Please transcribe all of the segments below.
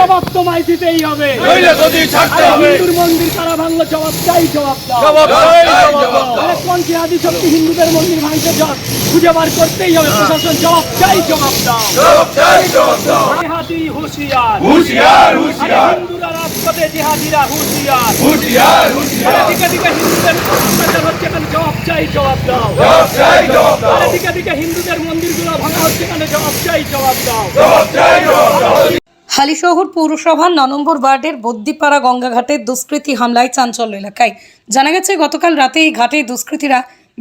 জবাব তোমায় দিতেই হবে। নইলে গদি ছাড়তে হবে। হিন্দুর মন্দির কারা ভাঙলো জবাব চাই জবাব দাও। জবাব চাই, জবাব দাও। কোন কি আদি শক্তি হিন্দুদের মন্দির ভাঙতে জবাব খুঁজে বার করতেই হবে প্রশাসন। জবাব চাই জবাব দাও। জবাব চাই, জবাব দাও। জিহাদি হুঁশিয়ার। হুঁশিয়ার, হুঁশিয়ার, হিন্দুরা রাজপথে জিহাদিরা হুঁশিয়ার। হুঁশিয়ার, হুঁশিয়ার। দিকে দিকে হিন্দুদের অত্যাচার হচ্ছে জবাব চাই জবাব দাও। জবাব চাই, জবাব দাও। দিকে দিকে হিন্দুদের মন্দিরগুলো ভাঙা হচ্ছে এখানে। জবাব চাই জবাব দাও। জবাব চাই, জবাব দাও। হালিশহর পৌরসভার ন নম্বর ওয়ার্ডের বদ্যিপাড়া গঙ্গাঘাটের দুষ্কৃতী হামলায় চাঞ্চল্য এলাকায়। জানা গেছে, গতকাল রাতে এই ঘাটে দুষ্কৃতীরা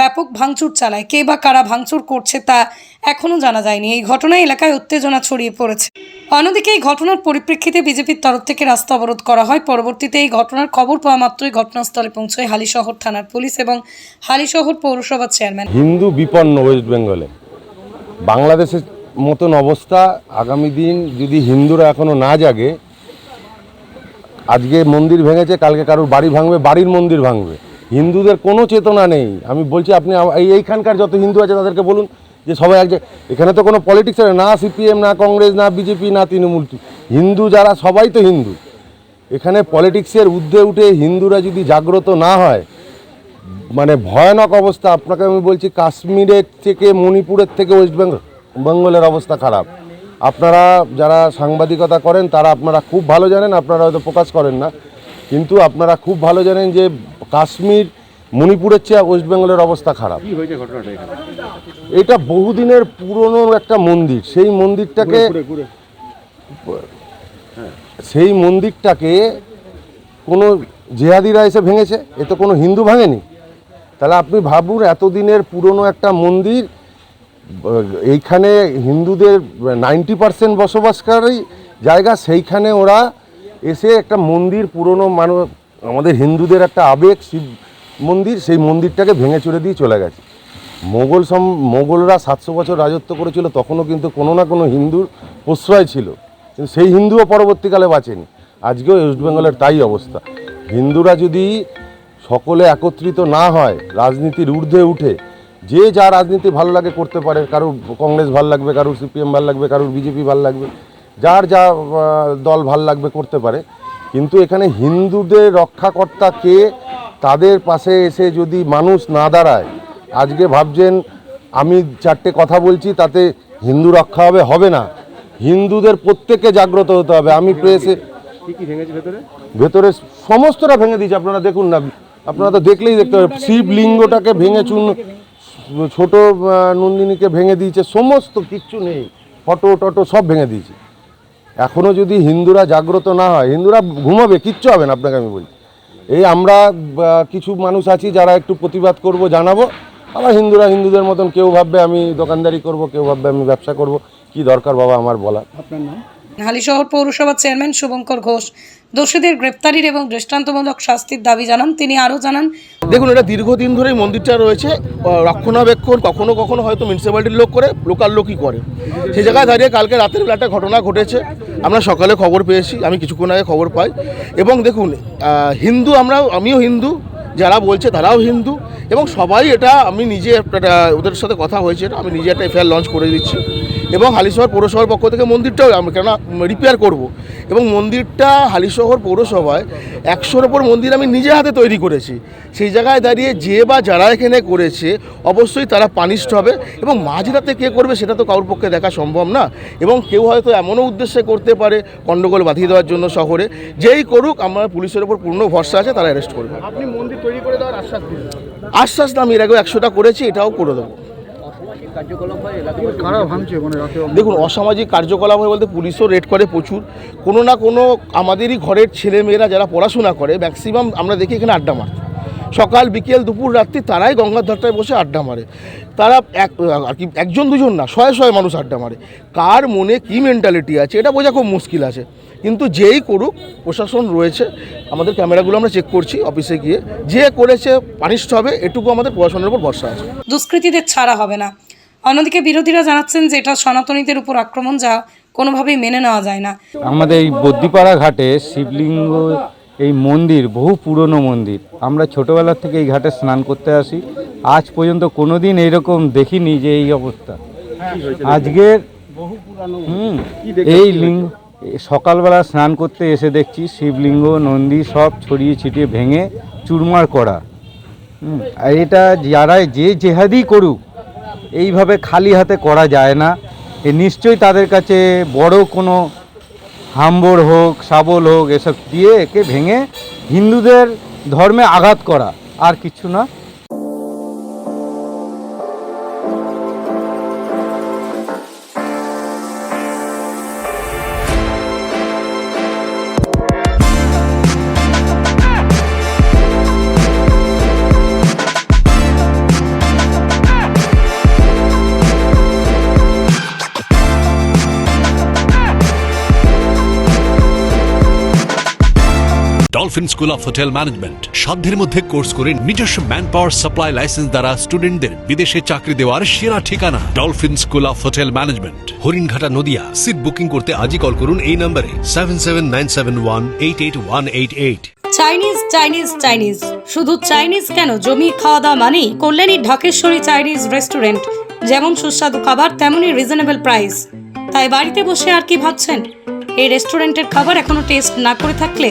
ব্যাপক ভাঙচুর চালায়। কে বা কারা ভাঙচুর করছে তা এখনও জানা যায়নি। এই ঘটনায় এলাকায় উত্তেজনা ছড়িয়ে পড়েছে। অন্যদিকে এই ঘটনার পরিপ্রেক্ষিতে বিজেপির তরফ থেকে রাস্তা অবরোধ করা হয়। পরবর্তীতে এই ঘটনার খবর পাওয়া মাত্রই ঘটনাস্থলে পৌঁছয় হালিশহর থানার পুলিশ এবং হালিশহর পৌরসভার চেয়ারম্যান। হিন্দু বিপন্ন ওয়েস্ট বেঙ্গলে বাংলাদেশের মতন অবস্থা আগামী দিন যদি হিন্দুরা এখনও না জাগে, আজকে মন্দির ভেঙেছে, কালকে কারোর বাড়ি ভাঙবে, বাড়ির মন্দির ভাঙবে। হিন্দুদের কোনো চেতনা নেই। আমি বলছি, আপনি এই এইখানকার যত হিন্দু আছে তাদেরকে বলুন যে সবাই এক এখানে তো কোনো পলিটিক্স না সিপিএম, না কংগ্রেস, না বিজেপি, না তৃণমূল। হিন্দু যারা, সবাই তো হিন্দু। এখানে পলিটিক্সের ঊর্ধ্বে উঠে হিন্দুরা যদি জাগ্রত না হয় মানে ভয়ানক অবস্থা। আপনাকে আমি বলছি, কাশ্মীরের থেকে, মণিপুরের থেকে, ওয়েস্ট বেঙ্গল বেঙ্গলের অবস্থা খারাপ। আপনারা যারা সাংবাদিকতা করেন তারা আপনারা খুব ভালো জানেন আপনারা হয়তো প্রকাশ করেন না। কিন্তু আপনারা খুব ভালো জানেন যে কাশ্মীর মণিপুরের চেয়ে ওয়েস্ট বেঙ্গলের অবস্থা খারাপ। এটা বহুদিনের পুরনো একটা মন্দির। সেই মন্দিরটাকে সেই মন্দিরটাকে কোনো জেহাদিরা এসে ভেঙেছে? এ তো কোনো হিন্দু ভাঙেনি? তাহলে আপনি ভাবুন এতদিনের পুরনো একটা মন্দির এইখানে হিন্দুদের নাইনটি পার্সেন্ট বসবাসকারী জায়গা, সেইখানে ওরা এসে একটা মন্দির, পুরনো মানুষ আমাদের হিন্দুদের একটা আবেগ, শিব মন্দির, সেই মন্দিরটাকে ভেঙে চুরে দিয়ে চলে গেছে। মোগল সম, মোগলরা সাতশো বছর রাজত্ব করেছিল, তখনও কিন্তু কোনো না কোনো হিন্দুর প্রশ্রয় ছিল। কিন্তু সেই হিন্দুও পরবর্তীকালে বাঁচেনি। আজকেও ওয়েস্ট বেঙ্গলের তাই অবস্থা। হিন্দুরা যদি সকলে একত্রিত না হয়, রাজনীতির ঊর্ধ্বে উঠে যে যা রাজনীতি ভালো লাগে করতে পারে কারোর কংগ্রেস ভালো লাগবে কারোর সিপিএম ভালো লাগবে কারোর বিজেপি ভালো লাগবে যার যা দল ভালো লাগবে করতে পারে। কিন্তু এখানে হিন্দুদের রক্ষাকর্তা কে তাদের পাশে এসে যদি মানুষ না দাঁড়ায় আজকে ভাবছেন আমি চারটে কথা বলছি তাতে হিন্দু রক্ষা হবে হবে না। হিন্দুদের প্রত্যেককে জাগ্রত হতে হবে। আমি প্রেসে ভেতরে? সমস্তটা ভেঙে দিয়েছে। আপনারা দেখুন না আপনারা তো দেখলেই দেখতে পাবেন। শিবলিঙ্গটাকে ভেঙে চুন ছোট নন্দিনীকে ভেঙে দিয়েছে, সমস্ত কিচ্ছু নেই। ফটো, টটো সব ভেঙে দিয়েছে। এখনও যদি হিন্দুরা জাগ্রত না হয়, হিন্দুরা ঘুমাবে, কিচ্ছু হবে না, আপনাকে আমি বলি। এই আমরা কিছু মানুষ আছি যারা একটু প্রতিবাদ করব, জানাব। আবার হিন্দুরা হিন্দুদের মতন কেউ ভাববে আমি দোকানদারি করব, কেউ ভাববে আমি ব্যবসা করব। কি দরকার বাবা আমার বলা হালিশহর পৌরসভার চেয়ারম্যান শুভঙ্কর ঘোষ। দোষীদের গ্রেপ্তারির এবং দৃষ্টান্তমূলক শাস্তির দাবি জানান। তিনি আরও জানান, দেখুন, এটা দীর্ঘদিন ধরে মন্দিরটা রয়েছে। রক্ষণাবেক্ষণ কখনো কখনো হয়তো মিউনিসিপ্যালিটির লোক করে লোকাল লোকই করে। সেই জায়গায় দাঁড়িয়ে কালকে রাতের বেলা একটা ঘটনা ঘটেছে। আমরা সকালে খবর পেয়েছি, আমি কিছুক্ষণ আগে খবর পাই। এবং দেখুন হিন্দু আমরা আমিও হিন্দু, যারা বলছে তারাও হিন্দু। এবং সবাই এটা আমি নিজে একটা, ওদের সাথে কথা হয়েছে, এটা আমি নিজে একটা এফআইআর লঞ্চ করে দিচ্ছি। এবং হালিশহর পৌরসভার পক্ষ থেকে মন্দিরটাও আমি কেন রিপেয়ার করব। এবং মন্দিরটা হালিশহর পৌরসভায় একশোর ওপর মন্দির আমি নিজে হাতে তৈরি করেছি। সেই জায়গায় দাঁড়িয়ে যে বা যারা এখানে করেছে, অবশ্যই তারা পানিশড হবে। এবং মাঝরাতে কে করবে সেটা তো কারোর পক্ষে দেখা সম্ভব না। এবং কেউ হয়তো এমনও উদ্দেশ্যে করতে পারে গণ্ডগোল বাঁধিয়ে দেওয়ার জন্য শহরে। যেই করুক, আমার পুলিশের ওপর পূর্ণ ভরসা আছে, তারা অ্যারেস্ট করবে। আপনি মন্দির তৈরি করে দেওয়ার আশ্বাস আশ্বাস না আমি এর আগেও একশোটা করেছি এটাও করে দেবো। মানে দেখুন অসামাজিক কার্যকলাপ হয় বলতে পুলিশও রেড করে প্রচুর। কোনো না কোনো আমাদেরই ঘরের ছেলেমেয়েরা যারা পড়াশোনা করে ম্যাক্সিমাম আমরা দেখি এখানে আড্ডা মারতে সকাল বিকেল দুপুর রাত্রি তারাই গঙ্গার ধারটায় বসে আড্ডা মারে। তারা এক আর কি একজন দুজন না শয়ে শয়ে মানুষ আড্ডা মারে। কার মনে কী মেন্টালিটি আছে এটা বোঝা খুব মুশকিল আছে। কিন্তু যেই করুক প্রশাসন রয়েছে আমাদের ক্যামেরাগুলো আমরা চেক করছি অফিসে গিয়ে। যে করেছে পানিষ্ঠ হবে এটুকু আমাদের প্রশাসনের উপর ভরসা আছে। দুষ্কৃতীদের ছাড়া হবে না। অন্যদিকে বিরোধীরা জানাচ্ছেন যে এটা সনাতনীদের উপর আক্রমণ যা কোনোভাবেই মেনে নেওয়া যায় না। আমাদের এই বদ্যিপাড়া ঘাটে শিবলিঙ্গ এই মন্দির বহু পুরনো মন্দির। আমরা ছোটোবেলার থেকে এই ঘাটে স্নান করতে আসি। আজ পর্যন্ত কোনোদিন এইরকম দেখিনি যে এই অবস্থা। আজকের হুম এই লিঙ্গ সকালবেলা স্নান করতে এসে দেখছি শিবলিঙ্গ নন্দী সব ছড়িয়ে ছিটিয়ে ভেঙে চুরমার করা। হুম, আর এটা যারা যে জেহাদি করুক এইভাবে খালি হাতে করা যায় না। এ নিশ্চয়ই তাদের কাছে বড় কোনো হাম্বর হোক, শাবল হোক, এসব দিয়ে একে ভেঙে হিন্দুদের ধর্মে আঘাত করা আর কিছু না। Dolphin school of hotel management সাধ্যের মধ্যে কোর্স করে নিজস্ব ম্যান পাওয়ার সাপ্লাই লাইসেন্স দ্বারা স্টুডেন্টদের বিদেশে চাকরি দেওয়ার সেরা ঠিকানা Dolphin school of hotel management Haringhata Nadia. Seat booking করতে আজই কল করুন এই নম্বরে seven seven nine seven one eight eight one eight eight Chinese Chinese Chinese শুধু চাইনিজ কেন? জমি খাওয়া দাওয়া মানেই কল্যাণী ঢাকেশ্বরী চাইনিজ রেস্টুরেন্ট যেমন সুস্বাদু খাবার, তেমনই রিজনেবল প্রাইস তাই বাড়িতে বসে আর কি ভাবছেন? এই রেস্টুরেন্টের খাবার এখনও টেস্ট না করে থাকলে